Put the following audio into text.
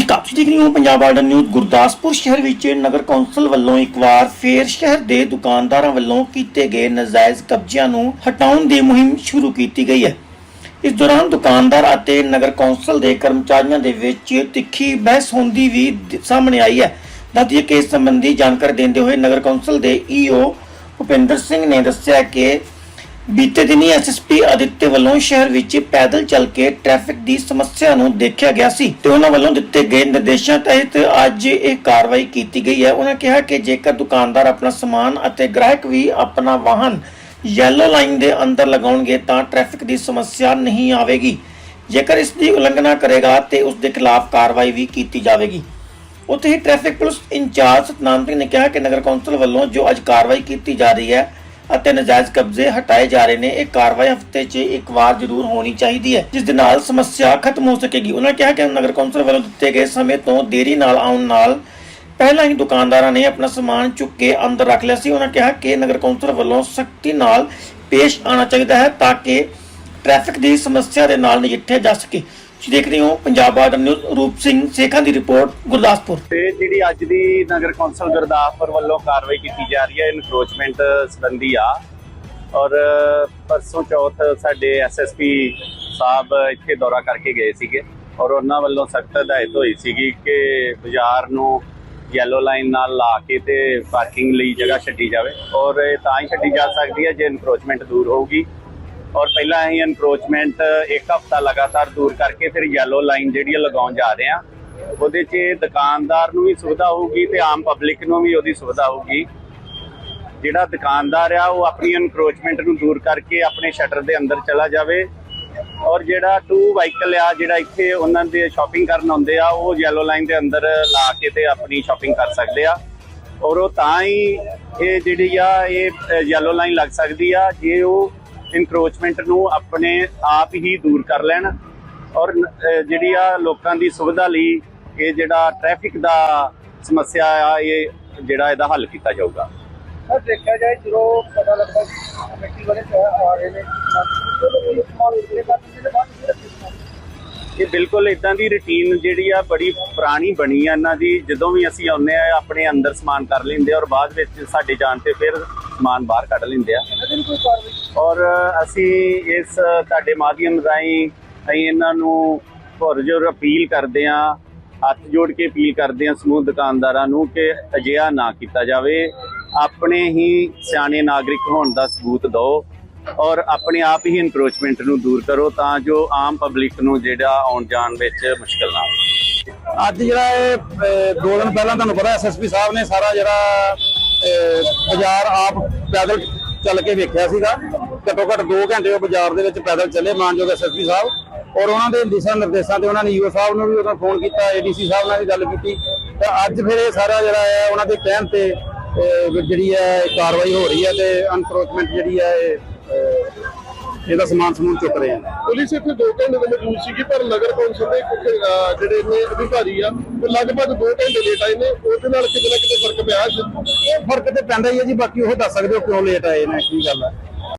ਨਮਸਕਾਰ ਤੁਸੀਂ ਦੇਖ ਰਹੇ ਹੋ ਪੰਜਾਬ ਆਰਡਰ ਨਿਊਜ਼ ਗੁਰਦਾਸਪੁਰ ਸ਼ਹਿਰ ਵਿੱਚ ਨਗਰ ਕੌਂਸਲ ਵੱਲੋਂ ਇੱਕ ਵਾਰ ਫੇਰ ਸ਼ਹਿਰ ਦੇ ਦੁਕਾਨਦਾਰਾਂ ਵੱਲੋਂ ਕੀਤੇ ਗਏ ਨਾਜਾਇਜ਼ ਕਬਜ਼ਿਆਂ ਨੂੰ ਹਟਾਉਣ ਦੀ ਮੁਹਿੰਮ ਸ਼ੁਰੂ ਕੀਤੀ ਗਈ ਹੈ। ਇਸ ਦੌਰਾਨ ਦੁਕਾਨਦਾਰ ਅਤੇ ਨਗਰ ਕੌਂਸਲ ਦੇ ਕਰਮਚਾਰੀਆਂ ਦੇ ਵਿੱਚ ਤਿੱਖੀ ਬਹਿਸ ਹੁੰਦੀ ਵੀ ਸਾਹਮਣੇ ਆਈ ਹੈ। ਦੱਸਦੀਏ ਕਿ ਇਸ ਸੰਬੰਧੀ ਜਾਣਕਾਰੀ ਦਿੰਦੇ ਹੋਏ ਨਗਰ ਕੌਂਸਲ ਦੇ ਈਓ ਭੁਪਿੰਦਰ ਸਿੰਘ ਨੇ ਦੱਸਿਆ ਕਿ ਬੀਤੇ ਦਿਨੀ ਐਸਐਸਪੀ ਅਦਿੱਤੇ ਵੱਲੋਂ ਸ਼ਹਿਰ ਵਿੱਚ ਪੈਦਲ ਚੱਲ ਕੇ ਟ੍ਰੈਫਿਕ ਦੀ ਸਮੱਸਿਆ ਨੂੰ ਦੇਖਿਆ ਗਿਆ ਸੀ ਤੇ ਉਹਨਾਂ ਵੱਲੋਂ ਦਿੱਤੇ ਗਏ ਨਿਰਦੇਸ਼ਾਂ ਤਹਿਤ ਅੱਜ ਇਹ ਕਾਰਵਾਈ ਕੀਤੀ ਗਈ ਹੈ। ਉਹਨਾਂ ਕਿਹਾ ਕਿ ਜੇਕਰ ਦੁਕਾਨਦਾਰ ਆਪਣਾ ਸਮਾਨ ਅਤੇ ਗ੍ਰਾਹਕ ਵੀ ਆਪਣਾ ਵਾਹਨ ਯੈਲੋ ਲਾਈਨ ਦੇ ਅੰਦਰ ਲਗਾਉਣਗੇ ਤਾਂ ਟ੍ਰੈਫਿਕ ਦੀ ਸਮੱਸਿਆ ਨਹੀਂ ਆਵੇਗੀ। ਜੇਕਰ ਇਸ ਦੀ ਉਲੰਘਣਾ ਕਰੇਗਾ ਤੇ ਉਸ ਦੇ ਖਿਲਾਫ ਕਾਰਵਾਈ ਵੀ ਕੀਤੀ ਜਾਵੇਗੀ। ਉੱਥੇ ਹੀ traffic police incharge Satnam Singh ਨੇ ਕਿਹਾ ਕਿ ਨਗਰ ਕੌਂਸਲ ਵੱਲੋਂ ਜੋ ਅੱਜ ਕਾਰਵਾਈ ਕੀਤੀ ਜਾ ਰਹੀ ਹੈ ਅਤੇ ਨਜਾਇਜ਼ ਕਬਜ਼ੇ ਹਟਾਏ ਜਾ ਰਹੇ ਨੇ। ਇਹ ਕਾਰਵਾਈ ਹਫ਼ਤੇ 'ਚ ਇੱਕ ਵਾਰ ਜ਼ਰੂਰ ਹੋਣੀ ਚਾਹੀਦੀ ਹੈ, ਜਿਸ ਦੇ ਨਾਲ ਸਮੱਸਿਆ ਖਤਮ ਹੋ ਸਕੇਗੀ। ਉਹਨਾਂ ਕਿਹਾ ਕਿ ਨਗਰ ਕੌਂਸਲ ਵੱਲੋਂ ਦਿੱਤੇ ਗਏ ਸਮੇਂ ਤੋਂ ਦੇਰੀ ਨਾਲ ਆਉਣ ਨਾਲ ਪਹਿਲਾਂ ਹੀ ਦੁਕਾਨਦਾਰਾਂ ਨੇ ਆਪਣਾ ਸਮਾਨ ਚੁੱਕ ਕੇ ਅੰਦਰ ਰੱਖ ਲਿਆ ਸੀ। ਉਹਨਾਂ ਕਿਹਾ ਕਿ ਨਗਰ ਕੌਂਸਲ ਵੱਲੋਂ ਸਖਤੀ ਨਾਲ ਪੇਸ਼ ਆਉਣਾ ਚਾਹੀਦਾ ਹੈ ਤਾਂ ਕਿ ਟ੍ਰੈਫਿਕ ਦੀ ਸਮੱਸਿਆ ਦੇ ਨਾਲ ਨਜਿੱਠਿਆ ਜਾ ਸਕੇ। ਤੁਸੀਂ ਦੇਖ ਰਹੇ ਹੋ ਪੰਜਾਬ ਆਰਡਰ ਨਿਊਜ਼, ਰੂਪ ਸਿੰਘ ਸੇਖਾਂ ਦੀ ਰਿਪੋਰਟ, ਗੁਰਦਾਸਪੁਰ। ਤੇ ਜਿਹੜੀ ਅੱਜ ਦੀ ਨਗਰ ਕੌਂਸਲ ਗੁਰਦਾਸਪੁਰ ਵੱਲੋਂ ਕਾਰਵਾਈ ਕੀਤੀ ਜਾ ਰਹੀ ਹੈ ਇਨਕਰੋਚਮੈਂਟ ਸੰਬੰਧੀ ਆ। ਔਰ ਪਰਸੋਂ ਚੌਥ ਸਾਡੇ ਐਸਐਸਪੀ ਸਾਹਿਬ ਇੱਥੇ ਦੌਰਾ ਕਰਕੇ ਗਏ ਸੀਗੇ। ਔਰ ਉਹਨਾਂ ਵੱਲੋਂ ਸਖਤ ਹਦਾਇਤ ਹੋਈ ਸੀਗੀ ਕਿ ਬਾਜ਼ਾਰ ਨੂੰ ਯੈਲੋ ਲਾਈਨ ਨਾਲ ਲਾ ਕੇ ਤੇ ਪਾਰਕਿੰਗ ਲਈ ਜਗ੍ਹਾ ਛੱਡੀ ਜਾਵੇ। ਔਰ ਇਹ ਤਾਂ ਹੀ ਛੱਡੀ ਜਾ ਸਕਦੀ ਹੈ ਜੇ ਇਨਕਰੋਚਮੈਂਟ ਦੂਰ ਹੋਊਗੀ। ਔਰ ਪਹਿਲਾਂ ਅਸੀਂ ਇਨਕਰੋਚਮੈਂਟ ਇੱਕ ਹਫਤਾ ਲਗਾਤਾਰ ਦੂਰ ਕਰਕੇ ਫਿਰ ਯੈਲੋ ਲਾਈਨ ਜਿਹੜੀ ਆ ਲਗਾਉਣ ਜਾ ਰਹੇ ਆ। ਉਹਦੇ 'ਚ ਦੁਕਾਨਦਾਰ ਨੂੰ ਵੀ ਸੁਵਿਧਾ ਹੋਊਗੀ ਤੇ ਆਮ ਪਬਲਿਕ ਨੂੰ ਵੀ ਉਹਦੀ ਸੁਵਿਧਾ ਹੋਊਗੀ। ਜਿਹੜਾ ਦੁਕਾਨਦਾਰ ਆ, ਉਹ ਆਪਣੀ ਐਨਕਰੋਚਮੈਂਟ ਨੂੰ ਦੂਰ ਕਰਕੇ ਆਪਣੇ ਸ਼ਟਰ ਦੇ ਅੰਦਰ ਚਲਾ ਜਾਵੇ। ਔਰ ਜਿਹੜਾ ਟੂ ਵਾਹੀਕਲ ਆ, ਜਿਹੜਾ ਇੱਥੇ ਉਹਨਾਂ ਦੇ ਸ਼ਾਪਿੰਗ ਕਰਨ ਆਉਂਦੇ ਆ, ਉਹ ਯੈਲੋ ਲਾਈਨ ਦੇ ਅੰਦਰ ਲਾ ਕੇ ਤੇ ਆਪਣੀ ਸ਼ਾਪਿੰਗ ਕਰ ਸਕਦੇ ਆ। ਔਰ ਉਹ ਤਾਂ ਹੀ ਇਹ ਜਿਹੜੀ ਆ, ਇਹ ਯੈਲੋ ਲਾਈਨ ਲੱਗ ਸਕਦੀ ਆ, ਜੇ ਉਹ ਇਨਕਰੋਚਮੈਂਟ ਨੂੰ ਆਪਣੇ ਆਪ ਹੀ ਦੂਰ ਕਰ ਲੈਣ ਔਰ ਜਿਹੜੀ ਆ ਲੋਕਾਂ ਦੀ ਸੁਵਿਧਾ ਲਈ ਇਹ ਜਿਹੜਾ ਟ੍ਰੈਫਿਕ ਦਾ ਸਮੱਸਿਆ ਆ ਇਹ ਜਿਹੜਾ ਇਹਦਾ ਹੱਲ ਕੀਤਾ ਜਾਊਗਾ। ਸਰ ਦੇਖਿਆ ਜਾਏ ਜਦੋਂ ਪਤਾ ਲੱਗਦਾ ਕਿ ਕਮੇਟੀ ਵਾਲੇ ਆ ਰਹੇ ਨੇ ਇਹ ਬਿਲਕੁਲ ਇਦਾਂ ਦੀ ਰੁਟੀਨ ਜਿਹੜੀ ਆ ਬੜੀ ਪੁਰਾਣੀ ਬਣੀ ਆ ਇਹਨਾਂ ਦੀ। ਜਦੋਂ ਵੀ ਅਸੀਂ ਆਉਂਦੇ ਆ ਆਪਣੇ ਅੰਦਰ ਸਮਾਨ ਕਰ ਲੈਂਦੇ ਔਰ ਬਾਅਦ ਵਿੱਚ ਸਾਡੇ ਜਾਣ ਤੇ ਫਿਰ ਸਮਾਨ ਬਾਹਰ ਕੱਢ ਲੈਂਦੇ ਆ। ਔਰ ਅਸੀਂ ਇਸ ਤੁਹਾਡੇ ਮਾਧਿਅਮ ਰਾਹੀਂ ਅਸੀਂ ਇਹਨਾਂ ਨੂੰ ਪੁਰਜੋਰ ਅਪੀਲ ਕਰਦੇ ਆ ਹੱਥ ਜੋੜ ਕੇ ਅਪੀਲ ਕਰਦੇ ਆ ਸਮੂਹ ਦੁਕਾਨਦਾਰਾਂ ਨੂੰ ਕਿ ਅਜਿਹਾ ਨਾ ਕੀਤਾ ਜਾਵੇ। ਆਪਣੇ ਹੀ ਸਿਆਣੇ ਨਾਗਰਿਕ ਹੋਣ ਦਾ ਸਬੂਤ ਦਿਓ ਔਰ ਆਪਣੇ ਆਪ ਹੀ ਇਨਕਰੋਚਮੈਂਟ ਨੂੰ ਦੂਰ ਕਰੋ ਤਾਂ ਜੋ ਆਮ ਪਬਲਿਕ ਨੂੰ ਜਿਹੜਾ ਆਉਣ ਜਾਣ ਵਿੱਚ ਮੁਸ਼ਕਲ ਨਾ ਆਵੇ। ਅੱਜ ਜਿਹੜਾ ਇਹ ਦੋ ਦਿਨ ਪਹਿਲਾਂ ਤੁਹਾਨੂੰ ਪਤਾ ਐਸਐਸਪੀ ਸਾਹਿਬ ਨੇ ਸਾਰਾ ਜਿਹੜਾ ਬਾਜ਼ਾਰ ਆਪ ਪੈਦਲ ਚੱਲ ਕੇ ਵੇਖਿਆ ਸੀਗਾ। ਘੱਟੋ ਘੱਟ 2 ਘੰਟੇ ਉਹ ਬਾਜ਼ਾਰ ਦੇ ਵਿੱਚ ਪੈਦਲ ਚੱਲੇ ਮਾਨਯੋਗ ਐਸਐਸਪੀ ਸਾਹਿਬ। ਔਰ ਉਹਨਾਂ ਦੇ ਦਿਸ਼ਾ ਨਿਰਦੇਸ਼ਾਂ ਤੇ ਉਹਨਾਂ ਨੇ ਈਓ ਸਾਹਿਬ ਨੂੰ ਵੀ ਉਹਨਾਂ ਫੋਨ ਕੀਤਾ ਏਡੀਸੀ ਸਾਹਿਬ ਨਾਲ ਵੀ ਗੱਲ ਕੀਤੀ। ਤਾਂ ਅੱਜ ਫਿਰ ਇਹ ਸਾਰਾ ਜਿਹੜਾ ਹੈ, ਉਹਨਾਂ ਦੇ ਕਹਿਣ ਤੇ ਜਿਹੜੀ ਹੈ ਕਾਰਵਾਈ ਹੋ ਰਹੀ ਹੈ ਤੇ ਅਨਕਰੋਚਮੈਂਟ ਜਿਹੜੀ ਹੈ, ਇਹ ਇਹਦਾ ਸਮਾਨ ਸਮੂਨ ਚੁੱਕ ਰਹੇ ਆ। ਪੁਲਿਸ ਇੱਥੇ 2 ਘੰਟੇ ਦੇ ਮੌਜੂਦ ਸੀਗੀ ਪਰ ਨਗਰ ਕੌਂਸਲ ਦੇ ਕੁਝ ਜਿਹੜੇ ਨੇ ਅਧਿਕਾਰੀ ਆ ਉਹ ਲਗਭਗ 2 ਘੰਟੇ ਲੇਟ ਆਏ ਨੇ। ਉਹਦੇ ਨਾਲ ਕਿਤੇ ਨਾ ਕਿਤੇ ਫ਼ਰਕ ਪਿਆ ਇਹ ਫ਼ਰਕ ਤੇ ਪੈਂਦਾ ਹੀ ਹੈ ਜੀ ਬਾਕੀ ਉਹ ਦੱਸ ਸਕਦੇ ਹੋ ਕਿਉਂ ਲੇਟ ਆਏ ਨੇ ਕੀ ਗੱਲ ਹੈ